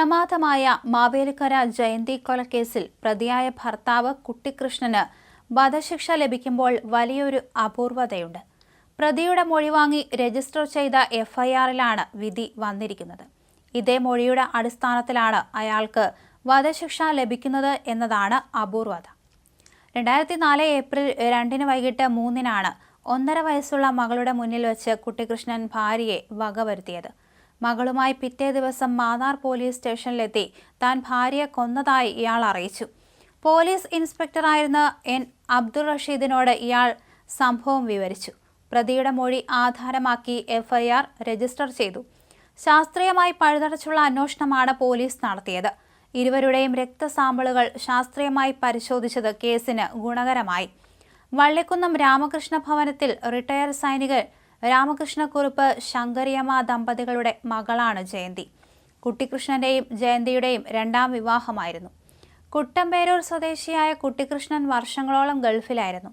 പ്രമാദമായ മാവേലിക്കര ജയന്തി കൊലക്കേസിൽ പ്രതിയായ ഭർത്താവ് കുട്ടിക്കൃഷ്ണന് വധശിക്ഷ ലഭിക്കുമ്പോൾ വലിയൊരു അപൂർവതയുണ്ട്. പ്രതിയുടെ മൊഴി വാങ്ങി രജിസ്റ്റർ ചെയ്ത എഫ്ഐആറിലാണ് വിധി വന്നിരിക്കുന്നത്. ഇതേ മൊഴിയുടെ അടിസ്ഥാനത്തിലാണ് അയാൾക്ക് വധശിക്ഷ ലഭിക്കുന്നത് എന്നതാണ് അപൂർവത. രണ്ടായിരത്തി നാല് ഏപ്രിൽ രണ്ടിന് വൈകിട്ട് മൂന്നിനാണ് ഒന്നര വയസ്സുള്ള മകളുടെ മുന്നിൽ വെച്ച് കുട്ടികൃഷ്ണൻ ഭാര്യയെ വകവരുത്തിയത്. മകളുമായി പിറ്റേ ദിവസം മാന്നാർ പോലീസ് സ്റ്റേഷനിലെത്തി. താൻ ഭാര്യയെ കൊന്നതായി ഇയാൾ അറിയിച്ചു. പോലീസ് ഇൻസ്പെക്ടറായിരുന്ന എൻ. അബ്ദുൾ റഷീദിനോട് ഇയാൾ സംഭവം വിവരിച്ചു. പ്രതിയുടെ മൊഴി ആധാരമാക്കി എഫ്ഐആർ രജിസ്റ്റർ ചെയ്തു. ശാസ്ത്രീയമായി പഴുതടച്ചുള്ള അന്വേഷണമാണ് പോലീസ് നടത്തിയത്. ഇരുവരുടെയും രക്തസാമ്പിളുകൾ ശാസ്ത്രീയമായി പരിശോധിച്ചത് കേസിന് ഗുണകരമായി. വള്ളിക്കുന്നം രാമകൃഷ്ണ ഭവനത്തിൽ റിട്ടയർ സൈനികർ രാമകൃഷ്ണക്കുറുപ്പ് ശങ്കരിയമ്മ ദമ്പതികളുടെ മകളാണ് ജയന്തി. കുട്ടിക്കൃഷ്ണന്റെയും ജയന്തിയുടെയും രണ്ടാം വിവാഹമായിരുന്നു. കുട്ടമ്പേരൂർ സ്വദേശിയായ കുട്ടിക്കൃഷ്ണൻ വർഷങ്ങളോളം ഗൾഫിലായിരുന്നു.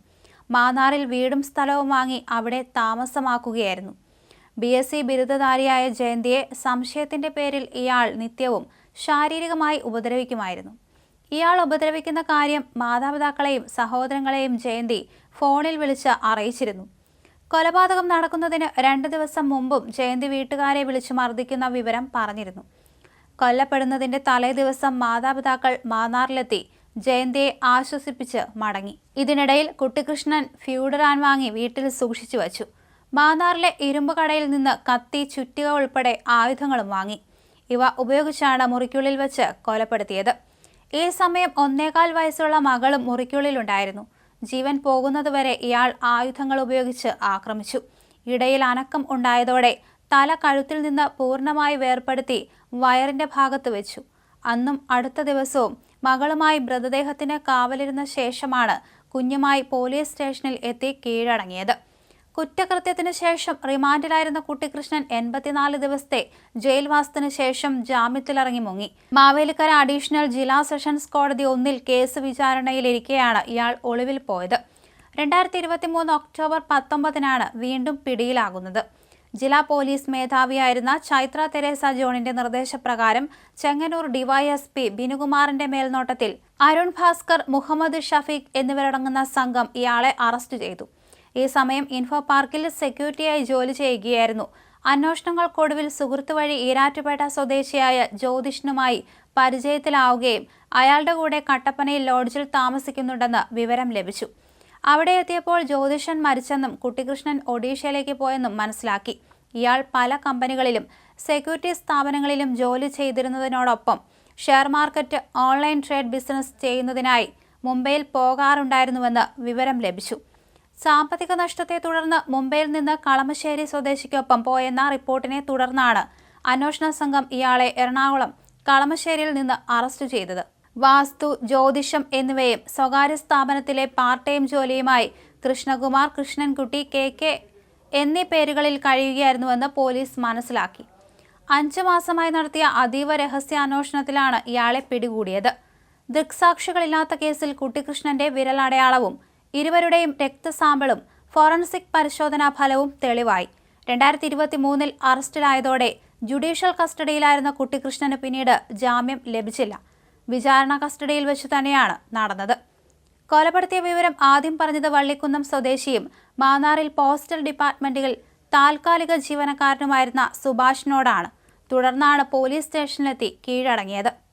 മാന്നാറിൽ വീടും സ്ഥലവും വാങ്ങി അവിടെ താമസമാക്കുകയായിരുന്നു. ബി എസ് സി ബിരുദധാരിയായ ജയന്തിയെ സംശയത്തിന്റെ പേരിൽ ഇയാൾ നിത്യവും ശാരീരികമായി ഉപദ്രവിക്കുമായിരുന്നു. ഇയാൾ ഉപദ്രവിക്കുന്ന കാര്യം മാതാപിതാക്കളെയും സഹോദരങ്ങളെയും ജയന്തി ഫോണിൽ വിളിച്ച് അറിയിച്ചിരുന്നു. കൊലപാതകം നടക്കുന്നതിന് രണ്ട് ദിവസം മുമ്പും ജയന്തി വീട്ടുകാരെ വിളിച്ചു മർദ്ദിക്കുന്ന വിവരം പറഞ്ഞിരുന്നു. കൊല്ലപ്പെടുന്നതിന്റെ തലേ ദിവസം മാതാപിതാക്കൾ മാന്നാറിലെത്തി ജയന്തിയെ ആശ്വസിപ്പിച്ച് മടങ്ങി. ഇതിനിടയിൽ കുട്ടികൃഷ്ണൻ ഫ്യൂഡറാൻ വാങ്ങി വീട്ടിൽ സൂക്ഷിച്ചു വച്ചു. മാന്നാറിലെ ഇരുമ്പ് കടയിൽ നിന്ന് കത്തി ചുറ്റിക ഉൾപ്പെടെ ആയുധങ്ങളും വാങ്ങി. ഇവ ഉപയോഗിച്ചാണ് മുറിക്കുള്ളിൽ വെച്ച് കൊലപ്പെടുത്തിയത്. ഈ സമയം ഒന്നേകാൽ വയസ്സുള്ള മകളും മുറിക്കുള്ളിലുണ്ടായിരുന്നു. ജീവൻ പോകുന്നതുവരെ ഇയാൾ ആയുധങ്ങൾ ഉപയോഗിച്ച് ആക്രമിച്ചു. ഇടയിൽ അനക്കം ഉണ്ടായതോടെ തല കഴുത്തിൽ നിന്ന് പൂർണമായി വേർപ്പെടുത്തി വയറിന്റെ ഭാഗത്ത് വെച്ചു. അന്നും അടുത്ത ദിവസവും മകളുമായി മൃതദേഹത്തിന് കാവലിരുന്ന ശേഷമാണ് കുഞ്ഞുമായി പോലീസ് സ്റ്റേഷനിൽ എത്തി കീഴടങ്ങിയത്. കുറ്റകൃത്യത്തിന് ശേഷം റിമാൻഡിലായിരുന്ന കുട്ടികൃഷ്ണൻ എൺപത്തിനാല് ദിവസത്തെ ജയിൽവാസത്തിന് ശേഷം ജാമ്യത്തിലിറങ്ങി മുങ്ങി. മാവേലിക്കര അഡീഷണൽ ജില്ലാ സെഷൻസ് കോടതി ഒന്നിൽ കേസ് വിചാരണയിലിരിക്കെയാണ് ഇയാൾ ഒളിവിൽ പോയത്. രണ്ടായിരത്തി ഇരുപത്തി മൂന്ന് ഒക്ടോബർ പത്തൊമ്പതിനാണ് വീണ്ടും പിടിയിലാകുന്നത്. ജില്ലാ പോലീസ് മേധാവിയായിരുന്ന ചൈത്ര തെരേസ ജോണിന്റെ നിർദ്ദേശപ്രകാരം ചെങ്ങന്നൂർ ഡിവൈഎസ്പി ബിനുകുമാറിന്റെ മേൽനോട്ടത്തിൽ അരുൺ ഭാസ്കർ മുഹമ്മദ് ഷഫീഖ് എന്നിവരടങ്ങുന്ന സംഘം ഇയാളെ അറസ്റ്റ് ചെയ്തു. ഈ സമയം ഇൻഫോ പാർക്കിൽ സെക്യൂരിറ്റിയായി ജോലി ചെയ്യുകയായിരുന്നു. അന്വേഷണങ്ങൾക്കൊടുവിൽ സുഹൃത്ത് വഴി ഈരാറ്റുപേട്ട സ്വദേശിയായ ജ്യോതിഷനുമായി പരിചയത്തിലാവുകയും അയാളുടെ കൂടെ കട്ടപ്പനയിൽ ലോഡ്ജിൽ താമസിക്കുന്നുണ്ടെന്ന് വിവരം ലഭിച്ചു. അവിടെ എത്തിയപ്പോൾ ജ്യോതിഷൻ മരിച്ചെന്നും കുട്ടികൃഷ്ണൻ ഒഡീഷയിലേക്ക് പോയെന്നും മനസ്സിലാക്കി. ഇയാൾ പല കമ്പനികളിലും സെക്യൂരിറ്റി സ്ഥാപനങ്ങളിലും ജോലി ചെയ്തിരുന്നതിനോടൊപ്പം share market online trade business ചെയ്യുന്നതിനായി മുംബൈയിൽ പോകാറുണ്ടായിരുന്നുവെന്ന് വിവരം ലഭിച്ചു. സാമ്പത്തിക നഷ്ടത്തെ തുടർന്ന് മുംബൈയിൽ നിന്ന് കളമശ്ശേരി സ്വദേശിക്കൊപ്പം പോയെന്ന റിപ്പോർട്ടിനെ തുടർന്നാണ് അന്വേഷണ സംഘം ഇയാളെ എറണാകുളം കളമശ്ശേരിയിൽ നിന്ന് അറസ്റ്റ് ചെയ്തത്. വാസ്തു ജ്യോതിഷം എന്നിവയും സ്വകാര്യ സ്ഥാപനത്തിലെ പാർട്ട് ടൈം ജോലിയുമായി കൃഷ്ണകുമാർ കൃഷ്ണൻകുട്ടി കെ കെ എന്നീ പേരുകളിൽ കഴിയുകയായിരുന്നുവെന്ന് പോലീസ് മനസ്സിലാക്കി. അഞ്ചു മാസമായി നടത്തിയ അതീവ രഹസ്യാന്വേഷണത്തിലാണ് ഇയാളെ പിടികൂടിയത്. ദൃക്സാക്ഷികളില്ലാത്ത കേസിൽ കുട്ടികൃഷ്ണന്റെ വിരലടയാളവും ഇരുവരുടെയും രക്തസാമ്പിളും ഫോറൻസിക് പരിശോധനാ ഫലവും തെളിവായി. രണ്ടായിരത്തി ഇരുപത്തി മൂന്നിൽ അറസ്റ്റിലായതോടെ ജുഡീഷ്യൽ കസ്റ്റഡിയിലായിരുന്ന കുട്ടികൃഷ്ണന് പിന്നീട് ജാമ്യം ലഭിച്ചില്ല. വിചാരണ കസ്റ്റഡിയിൽ വെച്ച് തന്നെയാണ് നടന്നത്. കൊലപ്പെടുത്തിയ വിവരം ആദ്യം പറഞ്ഞത് വള്ളിക്കുന്നം സ്വദേശിയും മാന്നാറിൽ പോസ്റ്റൽ ഡിപ്പാർട്ട്മെന്റിൽ താൽക്കാലിക ജീവനക്കാരനുമായിരുന്ന സുഭാഷിനോടാണ്. തുടർന്നാണ് പോലീസ് സ്റ്റേഷനിലെത്തി കീഴടങ്ങിയത്.